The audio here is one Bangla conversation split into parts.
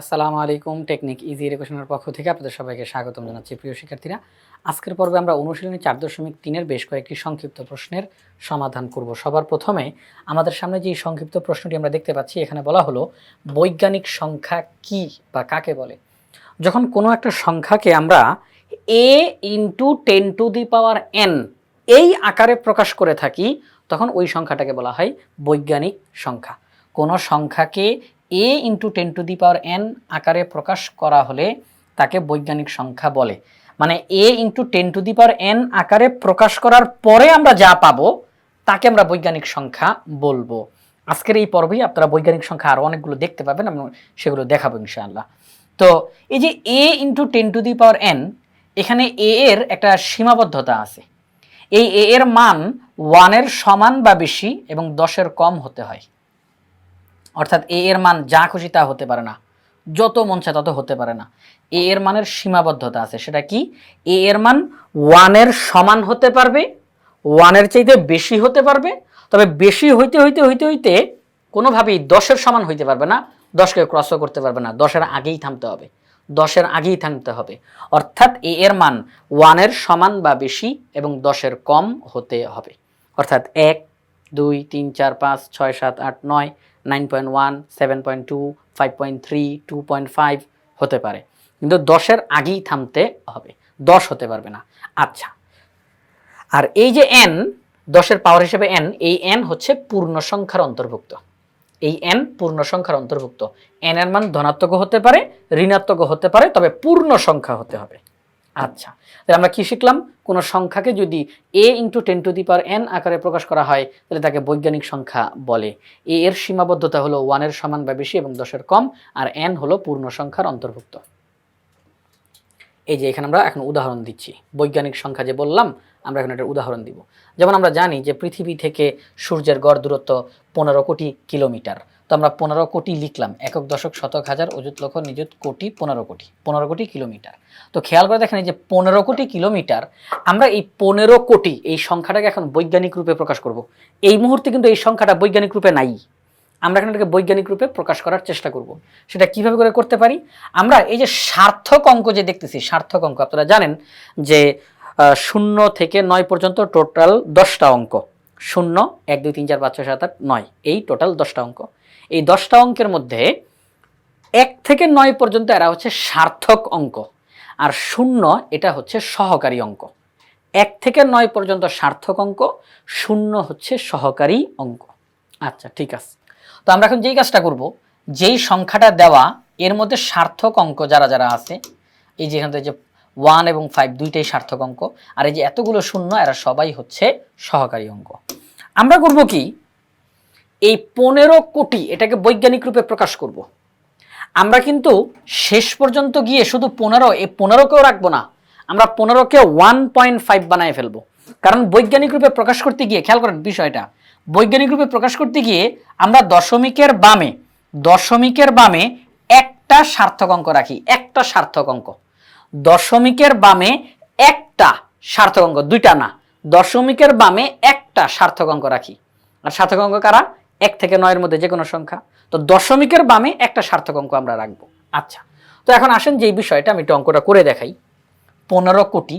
আসসালামু আলাইকুম, টেকনিক ইজি এডুকেশনের পক্ষ থেকে আপনাদের সবাইকে স্বাগতম জানাচ্ছি প্রিয় শিক্ষার্থীরা। আজকের পর্বে আমরা অনুশীলনী চার দশমিক তিনের বেশ কয়েকটি সংক্ষিপ্ত প্রশ্নের সমাধান করব। সবার প্রথমে আমাদের সামনে যে সংক্ষিপ্ত প্রশ্নটি আমরা দেখতে পাচ্ছি, এখানে বলা হলো, বৈজ্ঞানিক সংখ্যা কি বা কাকে বলে? যখন কোনো একটা সংখ্যাকে আমরা a into ten to the power n এই আকারে প্রকাশ করে থাকি, তখন ওই সংখ্যাটাকে বলা হয় বৈজ্ঞানিক সংখ্যা। কোনো সংখ্যাকে a into ten to the power n আকারে প্রকাশ করা হলে তাকে বৈজ্ঞানিক সংখ্যা বলে। মানে a into ten to the power n আকারে প্রকাশ করার পরে আমরা যা পাবো, তাকে আমরা বৈজ্ঞানিক সংখ্যা বলব। আজকের এই পর্বেই আপনারা বৈজ্ঞানিক সংখ্যা আরও অনেকগুলো দেখতে পাবেন, আমি সেগুলো দেখাবো ইনশাআল্লাহ। তো এই যে a into ten to the power n এখানে এ এর একটা সীমাবদ্ধতা আছে। এই এ এর মান ওয়ানের সমান বা বেশি এবং দশের কম হতে হয়। অর্থাৎ এ এর মান যা খুশি তা হতে পারে না। যত মন চায় তত হতে পারে না। এ এর মানের সীমাবদ্ধতা আছে। সেটা কি? এ এর মান ওয়ানের সমান হতে পারবে ওয়ানের চাইতে বেশি হতে পারবে। তবে বেশি হইতে হইতে হইতে হইতে কোনোভাবেই দশের সমান হইতে পারবে না। দশকে ক্রসও করতে পারবে না। দশের আগেই থামতে হবে। দশের আগেই থামতে হবে। অর্থাৎ এ এর মান ওয়ানের সমান বা বেশি এবং দশের কম হতে হবে। অর্থাৎ এক, দুই, তিন, চার, পাঁচ, ছয়, সাত, আট, নয় nine point one, seven point two, five point three, two point five হতে পারে। কিন্তু দশের আগেই থামতে হবে। দশ হতে পারবে না। আচ্ছা। আর এই যে এন দশের পাওয়ার হিসেবে এন এই এন হচ্ছে পূর্ণ সংখ্যার অন্তর্ভুক্ত। এই এন পূর্ণ সংখ্যার অন্তর্ভুক্ত। এন এর মান ধনাত্মক হতে পারে, ঋণাত্মক হতে পারে, তবে পূর্ণ সংখ্যা হতে হবে। আচ্ছা তাহলে আমরা কি শিখলাম? কোনো সংখ্যাকে যদি a into ten to the power n আকারে প্রকাশ করা হয়, তাহলে তাকে বৈজ্ঞানিক সংখ্যা বলে। এ এর সীমাবদ্ধতা হলো ওয়ানের সমান বা বেশি এবং দশের কম, আর এন হলো পূর্ণ সংখ্যার অন্তর্ভুক্ত। এই যে এখানে আমরা এখন উদাহরণ দিচ্ছি। বৈজ্ঞানিক সংখ্যা যে বললাম, আমরা এখন একটা উদাহরণ দিব। যেমন আমরা জানি যে পৃথিবী থেকে সূর্যের গড় দূরত্ব পনেরো কোটি কিলোমিটার। তো আমরা পনেরো কোটি লিখলাম, একক দশক শতক হাজার অযুত লক্ষ নিযুত কোটি পনেরো কোটি পনেরো কোটি কিলোমিটার। তো খেয়াল করে দেখেন যে পনেরো কোটি কিলোমিটার, আমরা এই পনেরো কোটি, এই সংখ্যাটাকে এখন বৈজ্ঞানিক রূপে প্রকাশ করব। এই মুহূর্তে কিন্তু এই সংখ্যাটা বৈজ্ঞানিক রূপে নাই। আমরা এখন এটাকে বৈজ্ঞানিক রূপে প্রকাশ করার চেষ্টা করব। সেটা কীভাবে করে করতে পারি? আমরা এই যে সার্থক অঙ্ক যে দেখতেছি, সার্থক অঙ্ক, আপনারা জানেন যে শূন্য থেকে নয় পর্যন্ত টোটাল দশটা অঙ্ক। শূন্য, এক, দুই, তিন, চার, পাঁচ, ছয়, সাত, আট, নয়, এই টোটাল দশটা অঙ্ক। এই দশটা অঙ্কের মধ্যে এক থেকে নয় পর্যন্ত এরা হচ্ছে সার্থক অঙ্ক। আর শূন্য, এটা হচ্ছে সহকারী অঙ্ক। এক থেকে নয় পর্যন্ত সার্থক অঙ্ক, শূন্য হচ্ছে সহকারী অঙ্ক। আচ্ছা ঠিক আছে। তো আমরা এখন যেই কাজটা করব, যেই সংখ্যাটা দেওয়া, এর মধ্যে সার্থক অঙ্ক যারা যারা আছে, এই যেখান থেকে যে ওয়ান এবং ফাইভ দুইটাই সার্থক অঙ্ক, আর এই যে এতগুলো শূন্য, এরা সবাই হচ্ছে সহকারী অঙ্ক। আমরা করব কি, এই পনেরো কোটি এটাকে বৈজ্ঞানিক রূপে প্রকাশ করব। আমরা কিন্তু শেষ পর্যন্ত গিয়ে শুধু পনেরো, এই পনেরোকেও রাখব না, আমরা পনেরোকে ওয়ান পয়েন্ট ফাইভ বানায় ফেলব। কারণ বৈজ্ঞানিক রূপে প্রকাশ করতে গিয়ে, খেয়াল করেন বিষয়টা বৈজ্ঞানিক রূপে প্রকাশ করতে গিয়ে আমরা দশমিকের বামে দশমিকের বামে একটা সার্থক অঙ্ক রাখি, একটা সার্থক অঙ্ক। দশমিকের বামে একটা সার্থক অঙ্ক, দুইটা না, দশমিকের বামে একটা সার্থক অঙ্ক রাখি। আর সার্থক অঙ্ক কারা? এক থেকে নয়ের মধ্যে যে কোনো সংখ্যা। তো দশমিকের বামে একটা সার্থক অঙ্ক আমরা রাখব। আচ্ছা তো এখন আসেন যে বিষয়টা আমি একটু অঙ্কটা করে দেখাই। পনেরো কোটি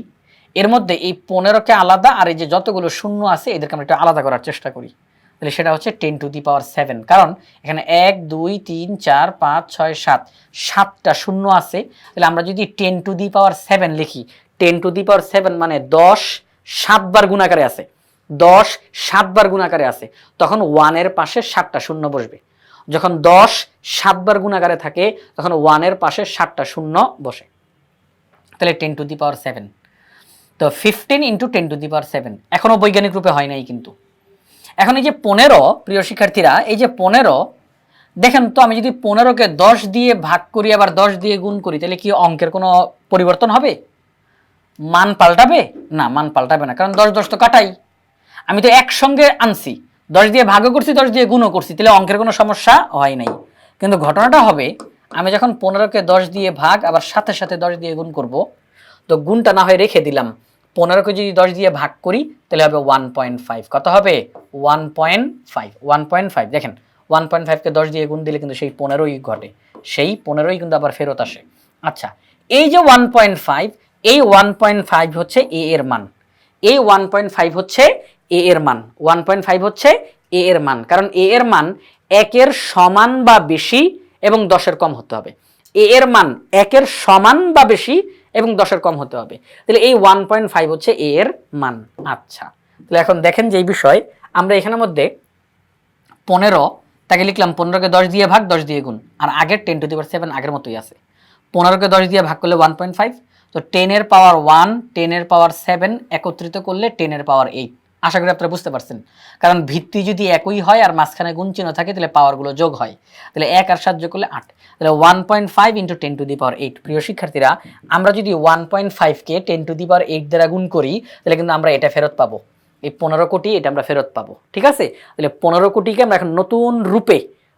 এর মধ্যে এই পনেরোকে আলাদা আর এই যে যতগুলো শূন্য আছে, এদেরকে আমরা একটু আলাদা করার চেষ্টা করি। তাহলে সেটা হচ্ছে ten to the power seven কারণ এখানে এক, দুই, তিন, চার, পাঁচ, ছয়, সাত, সাতটা শূন্য আছে। তাহলে আমরা যদি ten to the power seven লিখি ten to the power seven মানে দশ সাতবার গুণাকারে আছে। দশ সাতবার গুণাকারে আছে। তখন ওয়ানের পাশে সাতটা শূন্য বসবে। যখন দশ সাতবার গুণাকারে থাকে, তখন ওয়ানের পাশে সাতটা শূন্য বসে। তাহলে ten to the power seven তো fifteen into ten to the power seven এখনও বৈজ্ঞানিক রূপে হয় নাই কিন্তু। এখন এই যে পনেরো, প্রিয় শিক্ষার্থীরা, এই যে পনেরো, দেখেন তো আমি যদি পনেরোকে দশ দিয়ে ভাগ করি, আবার দশ দিয়ে গুণ করি, তাহলে কি অঙ্কের কোনো পরিবর্তন হবে? মান পাল্টাবে? না, মান পাল্টাবে না, কারণ দশ দশ তো কাটাই। আমি তো একসঙ্গে আনছি। দশ দিয়ে ভাগও করছি, দশ দিয়ে গুণও করছি, তাহলে অঙ্কের কোনো সমস্যা হয় নাই। কিন্তু ঘটনাটা হবে, আমি যখন পনেরোকে দশ দিয়ে ভাগ, আবার সাথে সাথে দশ দিয়ে গুণ করব তো গুণটা না হয় রেখে দিলাম। পনেরোকে যদি দশ দিয়ে ভাগ করি, তাহলে হবে ওয়ান পয়েন্ট ফাইভ কত হবে? One point five one point five দেখেন ওয়ান পয়েন্ট ফাইভকে দশ দিয়ে গুণ দিলে কিন্তু সেই পনেরোই ঘটে। সেই পনেরোই কিন্তু আবার ফেরত আসে। আচ্ছা এই যে ওয়ান পয়েন্ট ফাইভ এই ওয়ান পয়েন্ট ফাইভ হচ্ছে এ এর মান। এই ওয়ান পয়েন্ট ফাইভ হচ্ছে এ এর মান। ওয়ান পয়েন্ট ফাইভ হচ্ছে এ এর মান। কারণ এ এর মান একের সমান বা বেশি এবং দশের কম হতে হবে। এ এর মান একের সমান বা বেশি এবং দশের কম হতে হবে। তাহলে এই ওয়ান পয়েন্ট ফাইভ হচ্ছে এ এর মান। আচ্ছা তাহলে এখন দেখেন যে এই বিষয়, আমরা এখানের মধ্যে পনেরো, তাকে লিখলাম পনেরোকে দশ দিয়ে ভাগ, দশ দিয়ে গুণ। আর আগের ten to the power seven আগের মতোই আছে। পনেরোকে দশ দিয়ে ভাগ করলে ওয়ান পয়েন্ট ফাইভ তো টেনের পাওয়ার ওয়ান টেনের পাওয়ার সেভেন একত্রিত করলে টেনের পাওয়ার এইট আশা করি আপনারা বুঝতে পারছেন। কারণ ভিত্তি যদি একই হয় আর মাঝখানে গুণ চিহ্ন থাকে, তাহলে পাওয়ারগুলো যোগ হয়। তাহলে এক আর সাহায্য করলে আট। তাহলে one point five into ten to the power eight প্রিয় শিক্ষার্থীরা, আমরা যদি one point ফাইভকে ten to the power eight দ্বারা গুণ করি, তাহলে কিন্তু আমরা এটা ফেরত পাবো। এই পনেরো কোটি এটা আমরা ফেরত পাবো। ঠিক আছে? তাহলে পনেরো কোটিকে আমরা এখন নতুন রূপে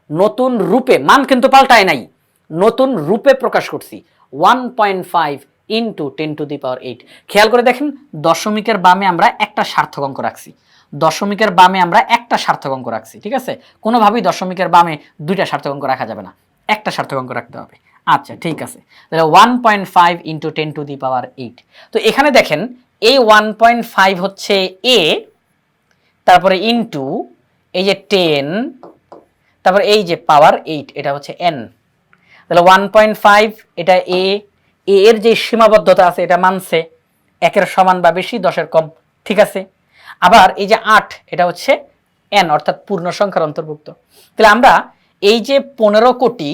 নতুন রূপে, মান কিন্তু পাল্টায় নাই। নতুন রূপে প্রকাশ করছি। One point five into ten to the power eight খেয়াল করে দেখেন, দশমিকের বামে আমরা একটা সার্থক অঙ্ক রাখছি। দশমিকের বামে আমরা একটা সার্থক অঙ্ক রাখছি, ঠিক আছে? কোনোভাবেই দশমিকের বামে দুইটা সার্থক অঙ্ক রাখা যাবে না। একটা সার্থক অঙ্ক রাখতে হবে। আচ্ছা ঠিক আছে। তাহলে one point five into ten to the power eight তো এখানে দেখেন, এই ওয়ান পয়েন্ট ফাইভ হচ্ছে এ তারপরে ইন্টু এই যে টেন তারপর এই যে পাওয়ার এইট এটা হচ্ছে এন তাহলে ওয়ান পয়েন্ট ফাইভ এটা এ এর যে সীমাবদ্ধতা আছে, এটা মানছে একের সমান বা বেশি, দশের কম, ঠিক আছে? আবার এই যে আট, এটা হচ্ছে এন অর্থাৎ পূর্ণ সংখ্যার অন্তর্ভুক্ত। তাহলে আমরা এই যে পনেরো কোটি,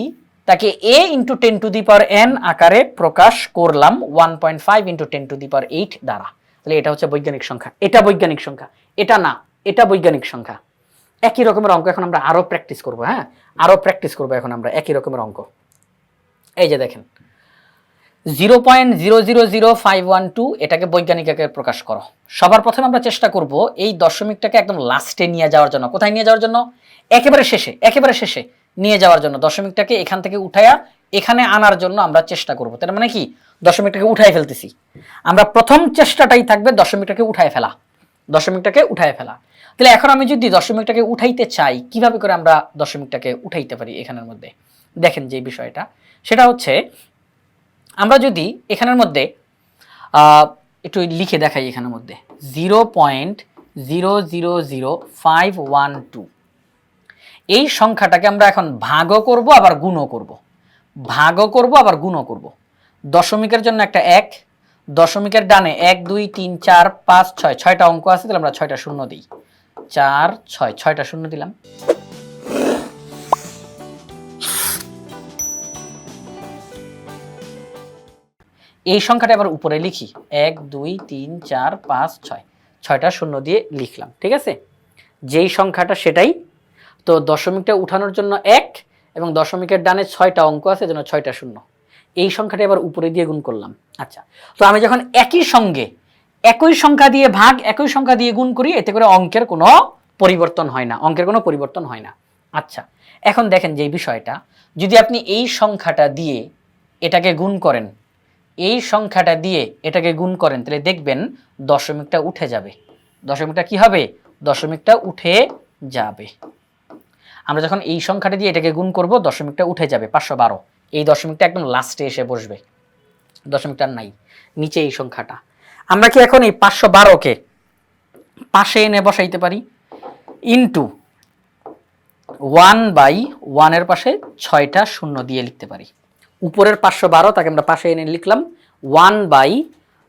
তাকে a into ten to the power n আকারে প্রকাশ করলাম one point five into ten to the power eight দ্বারা। তাহলে এটা হচ্ছে বৈজ্ঞানিক সংখ্যা। এটা বৈজ্ঞানিক সংখ্যা, এটা না, এটা বৈজ্ঞানিক সংখ্যা। একই রকমের অঙ্ক এখন আমরা আরও প্র্যাকটিস করব হ্যাঁ? আরও প্র্যাকটিস করব এখন আমরা, একই রকমের অঙ্ক। এই যে দেখেন zero point zero zero zero five one two এটাকে বৈজ্ঞানিক আকারে প্রকাশ করো। সবার প্রথমে আমরা চেষ্টা করব এই দশমিকটাকে একদম লাস্টে নিয়ে যাওয়ার জন্য। কোথায় নিয়ে যাওয়ার জন্য? একেবারে শেষে একেবারে শেষে নিয়ে যাওয়ার জন্য। দশমিকটাকে এখান থেকে উঠায়া এখানে আনার জন্য আমরা চেষ্টা করব। তার মানে কি? দশমিকটাকে উঠাই ফেলতেছি। আমরা প্রথম চেষ্টাটাই থাকবে দশমিকটাকে উঠায় ফেলা। দশমিকটাকে উঠায় ফেলা। তাহলে এখন আমি যদি দশমিকটাকে উঠাইতে চাই, কীভাবে করে আমরা দশমিকটাকে উঠাইতে পারি এখানের মধ্যে? দেখেন যে বিষয়টা। সেটা হচ্ছে আমরা যদি এখানের মধ্যে একটু লিখে দেখাই এখানের মধ্যে। Zero point zero zero zero five one two এই সংখ্যাটাকে আমরা এখন ভাগও করব, আবার গুণও করব। ভাগও করব, আবার গুণও করব। দশমিকের জন্য একটা এক, দশমিকের ডানে এক, দুই, তিন, চার, পাঁচ, ছয়, ছয়টা অঙ্ক আছে, তাহলে আমরা ছয়টা শূন্য দিই। চার, ছয়, ছয়টা শূন্য দিলাম। এই সংখ্যাটা আবার উপরে লিখি। এক, দুই, তিন, চার, পাঁচ, ছয়। ছয়টা শূন্য দিয়ে লিখলাম, ঠিক আছে? যেই সংখ্যাটা সেটাই। তো দশমিকটা উঠানোর জন্য এক এবং দশমিকের ডানে ছয়টা অঙ্ক আছে যেন ছয়টা শূন্য। এই সংখ্যাটা এবার উপরে দিয়ে গুণ করলাম। আচ্ছা তো আমি যখন একই সঙ্গে একই সংখ্যা দিয়ে ভাগ, একই সংখ্যা দিয়ে গুণ করি, এতে করে অঙ্কের কোনো পরিবর্তন হয় না, অঙ্কের কোনো পরিবর্তন হয় না। আচ্ছা এখন দেখেন যে বিষয়টা, যদি আপনি এই সংখ্যাটা দিয়ে এটাকে গুণ করেন এই সংখ্যাটা দিয়ে এটাকে গুণ করেন, তাহলে দেখবেন দশমিকটা উঠে যাবে। দশমিকটা কি হবে? দশমিকটা উঠে যাবে। আমরা যখন এই সংখ্যাটা দিয়ে এটাকে গুণ করব, দশমিকটা উঠে যাবে, পাঁচশো বারো। এই দশমিকটা একদম লাস্টে এসে বসবে। দশমিকটা নাই, নিচে এই সংখ্যাটা। আমরা কি এখন এই পাঁচশো বারোকে পাশে এনে বসাইতে পারি? ইন্টু ওয়ান বাই ওয়ানের পাশে ছয়টা শূন্য দিয়ে লিখতে পারি। উপরের পাঁচশো বারো, তাকে আমরা পাশে এনে লিখলাম। ওয়ান বাই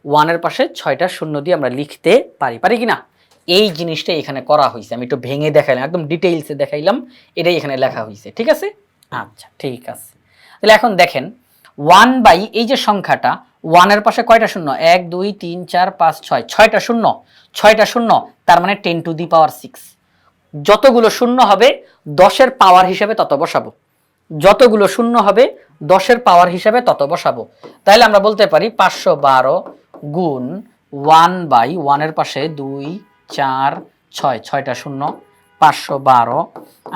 ওয়ানের পাশে ছয়টা শূন্য দিয়ে আমরা লিখতে পারি পারি কি না এই জিনিসটা এখানে করা হয়েছে। আমি একটু ভেঙে দেখাইলাম, একদম ডিটেইলসে দেখাইলাম, এটাই এখানে লেখা হয়েছে, ঠিক আছে? আচ্ছা ঠিক আছে। তাহলে এখন দেখেন, ওয়ান বাই এই যে সংখ্যাটা, ওয়ানের পাশে কয়টা শূন্য? এক, দুই, তিন, চার, পাঁচ, ছয়, ছয়টা শূন্য। ছয়টা শূন্য, তার মানে ten to the power six যতগুলো শূন্য হবে, দশের পাওয়ার হিসেবে তত বসাবো। যতগুলো শূন্য হবে দশের পাওয়ার হিসাবে তত বসাবো। তাহলে আমরা বলতে পারি পাঁচশো বারো গুণ ওয়ান বাই ওয়ানের পাশে দুই, চার, ছয়, ছয়টা শূন্য, পাঁচশো বারো।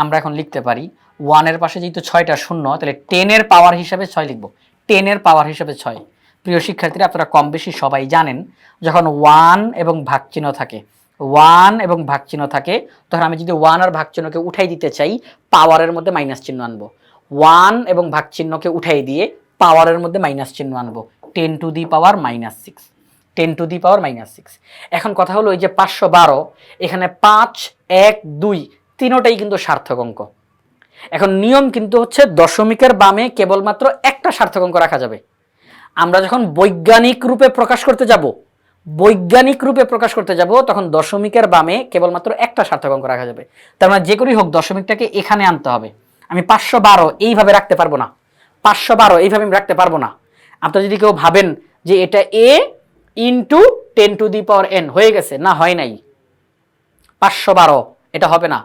আমরা এখন লিখতে পারি ওয়ানের পাশে যেহেতু ছয়টা শূন্য তাহলে টেনের পাওয়ার হিসাবে ছয় লিখব। টেনের পাওয়ার হিসাবে ছয়। প্রিয় শিক্ষার্থীরা, আপনারা কম বেশি সবাই জানেন, যখন ওয়ান এবং ভাগ চিহ্ন থাকে, ওয়ান এবং ভাগ চিহ্ন থাকে, তখন আমি যদি ওয়ান আর ভাগ চিহ্নকে উঠাই দিতে চাই, পাওয়ারের মধ্যে মাইনাস চিহ্ন আনব। ওয়ান এবং ভাগ চিহ্নকে উঠাই দিয়ে পাওয়ারের মধ্যে মাইনাস চিহ্ন আনব। Ten to the power minus six. Ten to the power minus six. এখন কথা হলো এই যে পাঁচশো বারো, এখানে পাঁচ, এক, দুই তিনোটাই কিন্তু সার্থক অঙ্ক। এখন নিয়ম কিন্তু হচ্ছে দশমিকের বামে কেবলমাত্র একটা সার্থক অঙ্ক রাখা যাবে। আমরা যখন বৈজ্ঞানিক রূপে প্রকাশ করতে যাব, বৈজ্ঞানিক রূপে প্রকাশ করতে যাব, তখন দশমিকের বামে কেবলমাত্র একটা সার্থক অঙ্ক রাখা যাবে। তার মানে যে করেই হোক, দশমিকটাকে এখানে আনতে হবে। আমি পাঁচশো বারো এইভাবে রাখতে পারব না। পাঁচশো বারো এইভাবে আমি রাখতে পারব না। আপনারা যদি কেউ ভাবেন যে এটা a into ten to the power n হয়ে গেছে, না, হয় নাই। পাঁচশো বারো, এটা হবে না।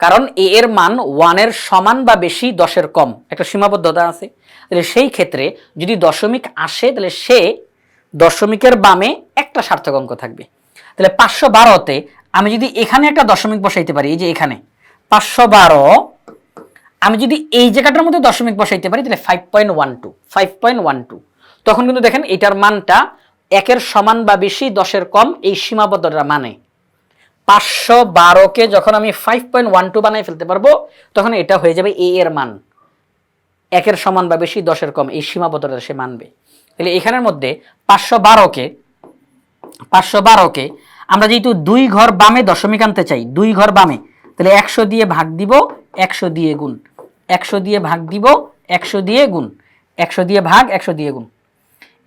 কারণ এ এর মান ওয়ানের সমান বা বেশি দশের কম। একটা সীমাবদ্ধতা আছে। তাহলে সেই ক্ষেত্রে যদি দশমিক আসে, তাহলে সে দশমিকের বামে একটা সার্থক অঙ্ক থাকবে। তাহলে পাঁচশো বারোতে আমি যদি এখানে একটা দশমিক বসাইতে পারি, এই যে এখানে, পাঁচশো বারো আমি যদি এই জায়গাটার মধ্যে দশমিক বসাইতে পারি, তাহলে five point one two five point one two তখন কিন্তু দেখেন এটার মানটা একের সমান বা বেশি, দশের কম, এই সীমাবদ্ধতা মানে। পাঁচশো বারোকে যখন আমি ফাইভ পয়েন্ট ওয়ান টু বানাই ফেলতে পারব, তখন এটা হয়ে যাবে এ এর মান। একের সমান বা বেশি, দশের কম, এই সীমাবদ্ধটা সে মানবে। তাহলে এখানের মধ্যে পাঁচশো বারোকে পাঁচশো বারোকে আমরা যেহেতু দুই ঘর বামে দশমিক আনতে চাই, দুই ঘর বামে, তাহলে একশো দিয়ে ভাগ দিব, একশো দিয়ে গুণ। একশো দিয়ে ভাগ দিব, একশো দিয়ে গুণ। একশো দিয়ে ভাগ, একশো দিয়ে গুণ।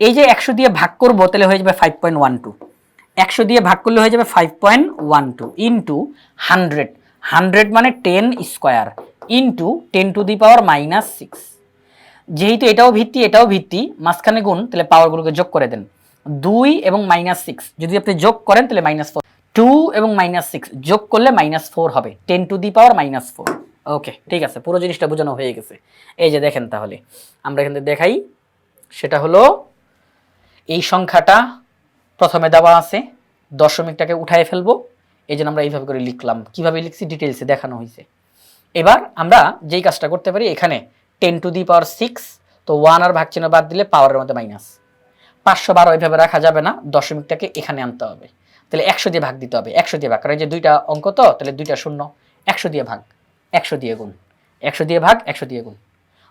এই যে একশো দিয়ে ভাগ করব, তাহলে হয়ে যাবে ফাইভ পয়েন্ট ওয়ান টু একশো দিয়ে ভাগ করলে হয়ে যাবে five point one two into hundred hundred মানে ten square into ten to the power minus six যেহেতু এটাও ভিত্তি এটাও ভিত্তি, মাঝখানে গুণ, তাহলে পাওয়ারগুলোকে যোগ করে দেন। দুই এবং মাইনাস সিক্স যদি আপনি যোগ করেন, তাহলে মাইনাস ফোর টু এবং মাইনাস সিক্স যোগ করলে মাইনাস ফোর হবে। Ten to the power minus four okay ঠিক আছে, পুরো জিনিসটা বোঝানো হয়ে গেছে। এই যে দেখেন তাহলে, আমরা এখান থেকে দেখাই, সেটা হলো, এই সংখ্যাটা প্রথমে দেওয়া আছে, দশমিকটাকে উঠায় ফেলব। এই জন্য আমরা এইভাবে করে লিখলাম। কীভাবে লিখছি? ডিটেলসে দেখানো হয়েছে। এবার আমরা যেই কাজটা করতে পারি, এখানে ten to the power six তো ওয়ান আর ভাগ চিহ্ন বাদ দিলে পাওয়ারের মধ্যে মাইনাস পাঁচশো বারো এইভাবে রাখা যাবে না, দশমিকটাকে এখানে আনতে হবে। তাহলে একশো দিয়ে ভাগ দিতে হবে, একশো দিয়ে ভাগ। কারণ যে দুইটা অঙ্ক তো, তাহলে দুইটা শূন্য, একশো দিয়ে ভাগ। একশো দিয়ে গুণ। একশো দিয়ে ভাগ, একশো দিয়ে গুণ।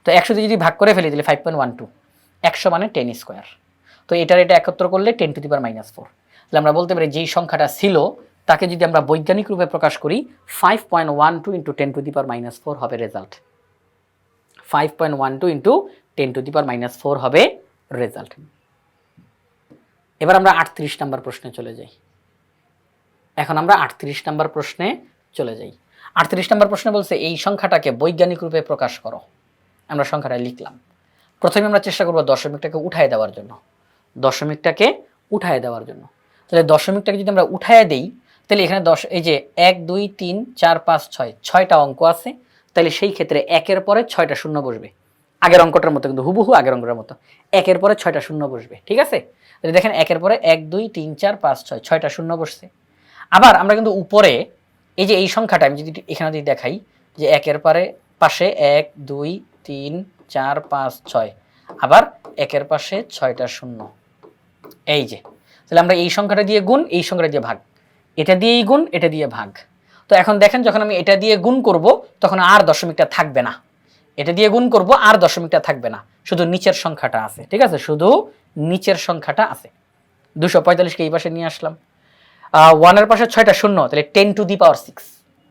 তো একশো দিয়ে যদি ভাগ করে ফেলি, তাহলে ফাইভ পয়েন্ট ওয়ান টু একশো মানে টেন স্কোয়ার তো এটার এটা একত্র করলে ten to the power minus four তাহলে আমরা বলতে পারি, যেই সংখ্যাটা ছিল, তাকে যদি আমরা বৈজ্ঞানিক রূপে প্রকাশ করি five point one two into ten to the power minus four হবে result five point one two into ten to the power minus four হবে রেজাল্ট এবার আমরা আটত্রিশ নাম্বার প্রশ্নে চলে যাই। এখন আমরা আটত্রিশ নাম্বার প্রশ্নে চলে যাই। আটত্রিশ নম্বর প্রশ্নে বলছে, এই সংখ্যাটাকে বৈজ্ঞানিক রূপে প্রকাশ করো। আমরা সংখ্যাটা লিখলাম। প্রথমে আমরা চেষ্টা করব দশমিকটাকে উঠায় দেওয়ার জন্য। দশমিকটাকে উঠায় দেওয়ার জন্য। তাহলে দশমিকটাকে যদি আমরা উঠায় দেই, তাহলে এখানে দশ, এই যে এক, দুই, তিন, চার, পাঁচ, ছয়, ছয়টা অঙ্ক আছে, তাহলে সেই ক্ষেত্রে একের পরে ছয়টা শূন্য বসবে। আগের অঙ্কটার মতো কিন্তু হুবহু আগের অঙ্কটার মতো। একের পরে ছয়টা শূন্য বসবে, ঠিক আছে? তাহলে দেখেন একের পরে এক, দুই, তিন, চার, পাঁচ, ছয়, ছয়টা শূন্য বসছে। আবার আমরা কিন্তু উপরে এই যে এই সংখ্যাটা আমি যদি এখানে যদি দেখাই, যে একের পরে পাশে এক, দুই, তিন, চার, পাঁচ, ছয়, আবার একের পাশে ছয়টা শূন্য। এই যে, তাহলে আমরা এই সংখ্যাটা দিয়ে গুণ, এই সংখ্যাটা দিয়ে ভাগ। এটা দিয়েই গুণ, এটা দিয়ে ভাগ। তো এখন দেখেন, যখন আমি এটা দিয়ে গুণ করব, তখন আর দশমিকটা থাকবে না। এটা দিয়ে গুণ করব, আর দশমিকটা থাকবে না। শুধু নিচের সংখ্যাটা আছে, ঠিক আছে? শুধু নিচের সংখ্যাটা আছে। দুশো পঁয়তাল্লিশকে এই পাশে নিয়ে আসলাম। ওয়ানের পাশে ছয়টা শূন্য, তাহলে ten to the power six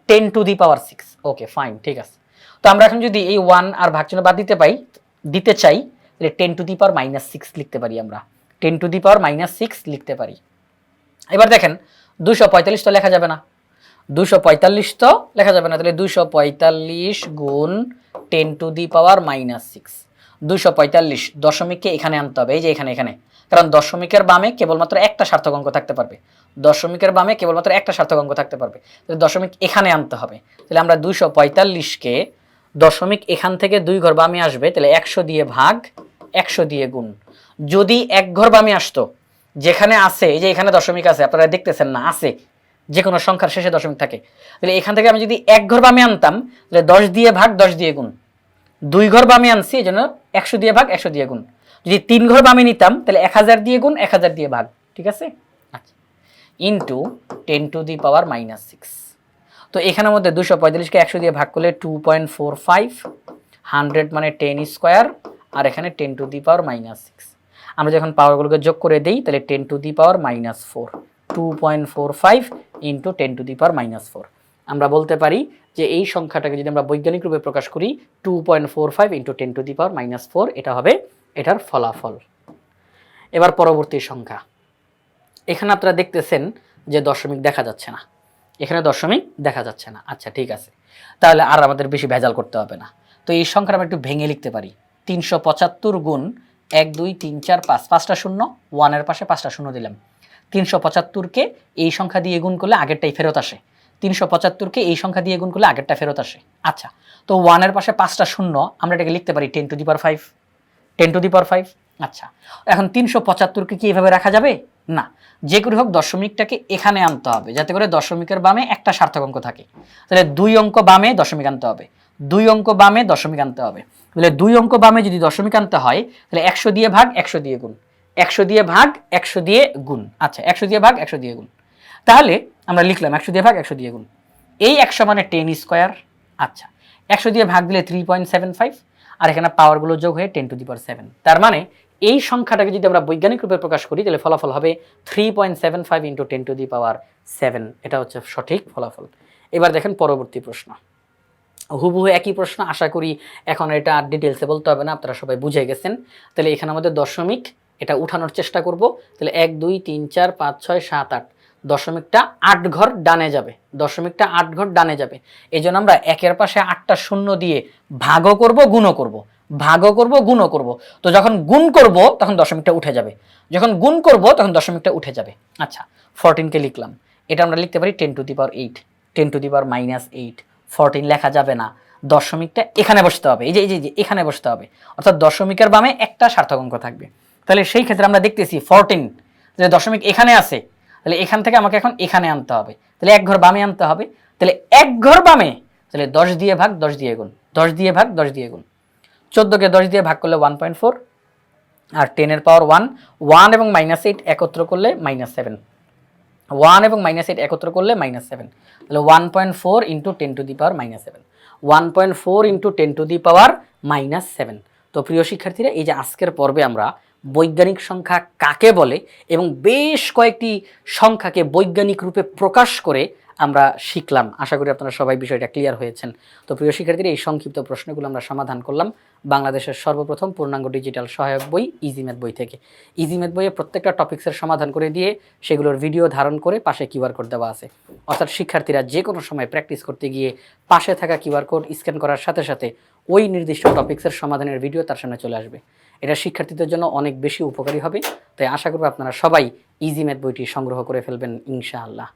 ten to the power six okay fine ঠিক আছে। তো আমরা এখন যদি এই ওয়ান আর ভাগ চিহ্ন বাদ দিতে পাই দিতে চাই, তাহলে ten to the power minus six লিখতে পারি আমরা। Ten to the power minus six লিখতে পারি। এবার দেখেন, দুশো পঁয়তাল্লিশ তো লেখা যাবে না। দুশো পঁয়তাল্লিশ তো লেখা যাবে না, তাহলে দুশো পঁয়তাল্লিশ গুণ ten to the power minus six পঁয়তাল্লিশ দশমিককে এখানে আনতে হবে, এই যে এখানে এখানে। কারণ দশমিকের বামে কেবলমাত্র একটা সার্থক অঙ্ক থাকতে পারবে। দশমিকের বামে কেবলমাত্র একটা সার্থক অঙ্ক থাকতে পারবে। তাহলে দশমিক এখানে আনতে হবে। তাহলে আমরা দুশো পঁয়তাল্লিশকে দশমিক এখান থেকে দুই ঘর বামে আসবে, তাহলে একশো দিয়ে ভাগ, একশো দিয়ে গুণ। যদি এক ঘর বামে আসতো, যেখানে আছে, এই যে এখানে দশমিক আছে, আপনারা দেখতেছেন না, আছে। যে কোনো সংখ্যার শেষে দশমিক থাকে। তাহলে এখান থেকে আমি যদি এক ঘর বামে আনতাম, তাহলে দশ দিয়ে ভাগ, দশ দিয়ে গুণ। দুই ঘর বামে আনছি, এই জন্য একশো দিয়ে ভাগ, একশো দিয়ে গুণ। যদি তিন ঘর বামে নিতাম, তাহলে এক হাজার দিয়ে গুণ, এক হাজার দিয়ে ভাগ, ঠিক আছে? আচ্ছা। Into ten to the power minus six. তো এখানের মধ্যে দুশো পঁয়তাল্লিশকে একশো দিয়ে ভাগ করলে two point four five, hundred মানে টেন স্কোয়ার, আর এখানে ten to the power minus six. আমরা যখন পাওয়ারগুলোকে যোগ করে দিই, তাহলে ten to the power minus four. Two point four five into ten to the power minus four. আমরা বলতে পারি যে এই সংখ্যাটাকে যদি আমরা বৈজ্ঞানিক রূপে প্রকাশ করি two point four five into ten to the power minus four এটা হবে এটার ফলাফল। এবার পরবর্তী সংখ্যা। এখানে আপনারা দেখতেছেন যে দশমিক দেখা যাচ্ছে না। এখানে দশমিক দেখা যাচ্ছে না। আচ্ছা ঠিক আছে। তাহলে আর আমাদের বেশি ভেজাল করতে হবে না। তো এই সংখ্যাটা আমরা একটু ভেঙে লিখতে পারি। তিনশো পঁচাত্তর গুণ এক, দুই, তিন, চার, পাঁচ, পাঁচটা শূন্য ওয়ানের পাশে পাঁচটা শূন্য দিলাম। তিনশো পঁচাত্তরকে এই সংখ্যা দিয়ে গুণ করলে আগেরটাই ফেরত আসে। তিনশো পঁচাত্তরকে এই সংখ্যা দিয়ে গুণ করলে আগেরটা ফেরত আসে। আচ্ছা তো ওয়ানের পাশে পাঁচটা শূন্য, আমরা এটাকে লিখতে পারি ten to the power five ten to the power five আচ্ছা এখন তিনশো পঁচাত্তরকে কি এভাবে রাখা যাবে? না, যে করে হোক দশমিকটাকে এখানে আনতে হবে, যাতে করে দশমিকের বামে একটা সার্থক অঙ্ক থাকে। তাহলে দুই অঙ্ক বামে দশমিক আনতে হবে, দুই অঙ্ক বামে দশমিক আনতে হবে। তাহলে দুই অঙ্ক বামে যদি দশমিক আনতে হয়, তাহলে একশো দিয়ে ভাগ, একশো দিয়ে গুণ। একশো দিয়ে ভাগ, একশো দিয়ে গুণ। আচ্ছা একশো দিয়ে ভাগ, একশো দিয়ে গুণ। তাহলে আমরা লিখলাম একশো দিয়ে ভাগ, একশো দিয়ে গুণ। এই একশো মানে টেন স্কোয়ার। আচ্ছা একশো দিয়ে ভাগ দিলে থ্রি পয়েন্ট সেভেন ফাইভ আর এখানে পাওয়ারগুলো যোগ হয়ে ten to the power seven তার মানে এই সংখ্যাটাকে যদি আমরা বৈজ্ঞানিক রূপে প্রকাশ করি, তাহলে ফলাফল হবে three point seven five into ten to the power seven এটা হচ্ছে সঠিক ফলাফল। এবার দেখেন পরবর্তী প্রশ্ন। হুবহু একই প্রশ্ন, আশা করি এখন এটা আর ডিটেলসে বলতে হবে না, আপনারা সবাই বুঝে গেছেন। তাহলে এখানে আমাদের দশমিক, এটা উঠানোর চেষ্টা করব। তাহলে এক, দুই, তিন, চার, পাঁচ, ছয়, সাত, আট। দশমিকটা আট ঘর ডানে যাবে। দশমিকটা আট ঘর ডানে যাবে। এই জন্য আমরা একের পাশে আটটা শূন্য দিয়ে ভাগও করব, গুণও করব। ভাগও করব, গুণও করব। তো যখন গুণ করব, তখন দশমিকটা উঠে যাবে। যখন গুণ করব, তখন দশমিকটা উঠে যাবে। আচ্ছা ফোরটিনকে লিখলাম। এটা আমরা লিখতে পারি ten to the power eight ten to the power minus eight fourteen লেখা যাবে না। দশমিকটা এখানে বসতে হবে। এই যে, এই যে- এখানে বসতে হবে। অর্থাৎ দশমিকের বামে একটা সার্থক অঙ্ক থাকবে। তাহলে সেই ক্ষেত্রে আমরা দেখতেছি ফোরটিন যে দশমিক এখানে আছে তাহলে এখান থেকে আমাকে এখন এখানে আনতে হবে। তাহলে এক ঘর বামে আনতে হবে। তাহলে এক ঘর বামে, তাহলে দশ দিয়ে ভাগ দশ দিয়ে গুণ। দশ দিয়ে ভাগ দশ দিয়ে গুণ। চোদ্দোকে দশ দিয়ে ভাগ করলে ওয়ান পয়েন্ট ফোর আর টেনের পাওয়ার ওয়ান ওয়ান এবং মাইনাস এইট একত্র করলে মাইনাস সেভেন ওয়ান এবং মাইনাস এইট একত্র করলে মাইনাস সেভেন তাহলে one point four into ten to the power minus seven one point four into ten to the power minus seven তো প্রিয় শিক্ষার্থীরা, এই যে আজকের পর্বে আমরা বৈজ্ঞানিক সংখ্যা কাকে বলে এবং বেশ কয়েকটি সংখ্যাকে বৈজ্ঞানিক রূপে প্রকাশ করে আমরা শিখলাম। আশা করি আপনারা সবাই বিষয়টা ক্লিয়ার হয়েছেন। তো প্রিয় শিক্ষার্থীরা, এই সংক্ষিপ্ত প্রশ্নগুলো আমরা সমাধান করলাম বাংলাদেশের সর্বপ্রথম পূর্ণাঙ্গ ডিজিটাল সহায়ক বই ইজিমেথ বই থেকে। ইজিমেথ বইয়ে প্রত্যেকটা টপিক্সের সমাধান করে দিয়ে সেগুলোর ভিডিও ধারণ করে পাশে কিউআর কোড দেওয়া আছে। অর্থাৎ শিক্ষার্থীরা যে কোনো সময় প্র্যাকটিস করতে গিয়ে পাশে থাকা কিউআর কোড স্ক্যান করার সাথে সাথে ওই নির্দিষ্ট টপিক্সের সমাধানের ভিডিও তার সামনে চলে আসবে। এটা শিক্ষার্থীদের জন্য অনেক বেশি উপকারী হবে। তাই আশা করব আপনারা সবাই ইজি ম্যাথ বইটি সংগ্রহ করে ফেলবেন, ইনশাআল্লাহ।